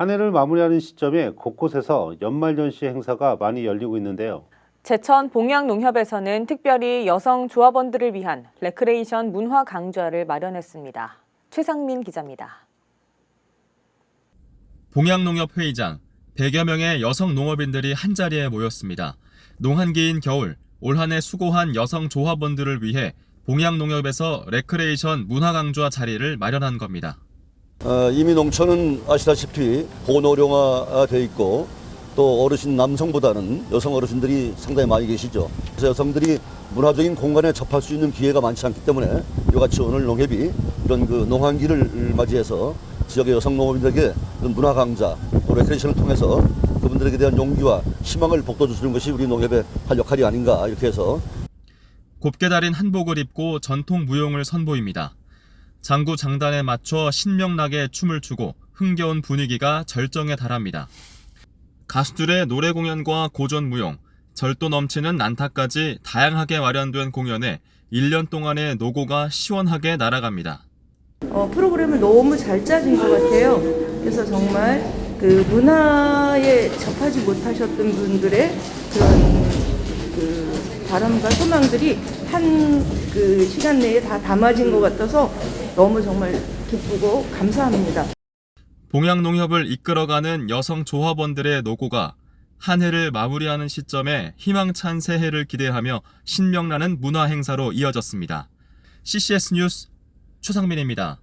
한 해를 마무리하는 시점에 곳곳에서 연말연시 행사가 많이 열리고 있는데요. 제천 봉양농협에서는 특별히 여성 조합원들을 위한 레크레이션 문화 강좌를 마련했습니다. 최상민 기자입니다. 봉양농협 회의장 100여 명의 여성 농업인들이 한자리에 모였습니다. 농한기인 겨울 올 한해 수고한 여성 조합원들을 위해 봉양농협에서 레크레이션 문화 강좌 자리를 마련한 겁니다. 어, 이미 농촌은 아시다시피 고노령화돼 있고 또 어르신 남성보다는 여성 어르신들이 상당히 많이 계시죠. 그래서 여성들이 문화적인 공간에 접할 수 있는 기회가 많지 않기 때문에 이같이 오늘 농협이 이런 그 농한기를 맞이해서 지역의 여성 농업인들에게 문화 강좌 또 레크레이션을 통해서 그분들에게 대한 용기와 희망을 북돋워 주는 것이 우리 농협의 할 역할이 아닌가 이렇게 해서 곱게 달인 한복을 입고 전통 무용을 선보입니다. 장구 장단에 맞춰 신명나게 춤을 추고 흥겨운 분위기가 절정에 달합니다. 가수들의 노래 공연과 고전 무용, 절도 넘치는 난타까지 다양하게 마련된 공연에 1년 동안의 노고가 시원하게 날아갑니다. 어, 프로그램을 너무 잘 짜준 것 같아요. 그래서 정말 그 문화에 접하지 못하셨던 분들의 그런 그 바람과 소망들이 한 그 시간 내에 다 담아진 것 같아서 너무 정말 기쁘고 감사합니다. 봉양농협을 이끌어가는 여성 조합원들의 노고가 한 해를 마무리하는 시점에 희망찬 새해를 기대하며 신명나는 문화 행사로 이어졌습니다. CCS 뉴스 최상민입니다.